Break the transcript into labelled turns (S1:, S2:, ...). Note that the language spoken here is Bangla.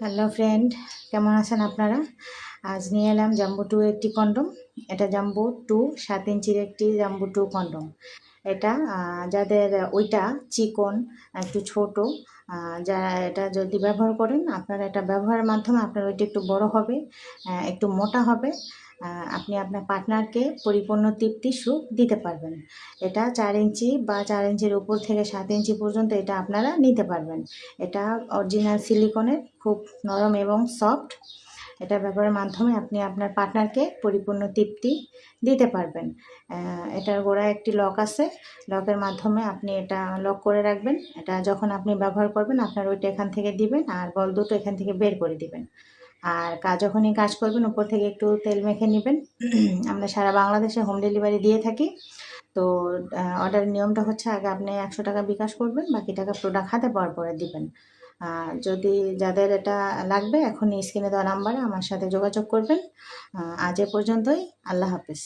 S1: হ্যালো ফ্রেন্ড, কেমন আছেন আপনারা? আজ নিয়ে এলাম জাম্বু টু একটি কন্ডম। এটা জাম্বু টু সাত ইঞ্চির একটি জাম্বু টু কন্ডম। এটা যাদের ওইটা চিকন, একটু ছোট যা এটা যদি ব্যবহার করেন, আপনারা এটা ব্যবহারের মাধ্যমে আপনার ওইটা একটু বড় হবে একটু মোটা হবে। আপনি আপনার পার্টনারকে পরিপূর্ণ তৃপ্তি সুখ দিতে পারবেন। এটা চার ইঞ্চি বা চার ইঞ্চির উপর থেকে সাত ইঞ্চি পর্যন্ত এটা আপনারা নিতে পারবেন। এটা অরিজিনাল সিলিকনের খুব নরম এবং সফট। এটা ব্যবহারের মাধ্যমে আপনি আপনার পার্টনারকে পরিপূর্ণ তৃপ্তি দিতে পারবেন। এটার গোড়ায় একটি লক আছে। লকের মাধ্যমে আপনি এটা লক করে রাখবেন। এটা যখন আপনি ব্যবহার করবেন, আপনার ওইটা এখান থেকে দিবেন আর বল দুটো এখান থেকে বের করে দিবেন। আর কাজ যখনই কাজ করবেন, উপর থেকে একটু তেল মেখে নেবেন। আমরা সারা বাংলাদেশে হোম ডেলিভারি দিয়ে থাকি। তো অর্ডারের নিয়মটা হচ্ছে আগে আপনি একশো টাকা বিকাশ করবেন, বাকি টাকা প্রোডাক্ট হাতে পর পরে দিবেন। যদি যাদের এটা লাগবে, এখনই স্ক্রিনে দেওয়া নাম্বারে আমার সাথে যোগাযোগ করবেন। আজ এ পর্যন্তই। আল্লাহ হাফেজ।